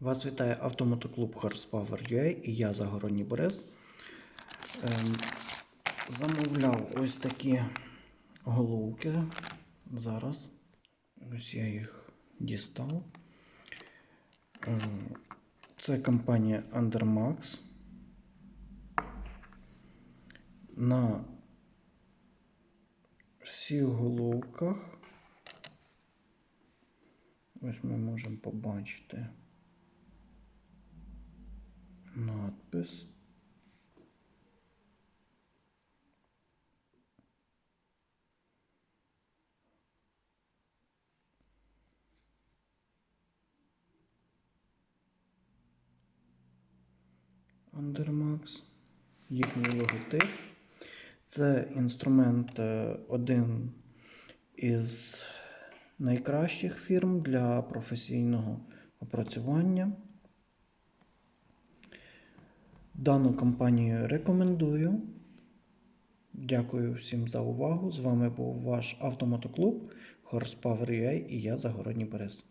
Вас вітає автомотоклуб Horsepower.ua і я Загородній Борис. Ем, замовляв ось такі головки. Зараз. Ось я їх дістав. Ем, це компанія Undermax. На всіх головках. Ось ми можемо побачити надпис. Undermax, їхній логотип. Це інструмент е, один із найкращих фірм для професійного опрацювання. Дану компанію рекомендую. Дякую всім за увагу. З вами був ваш автомотоклуб Horsepower.ua і я Загородній Борис.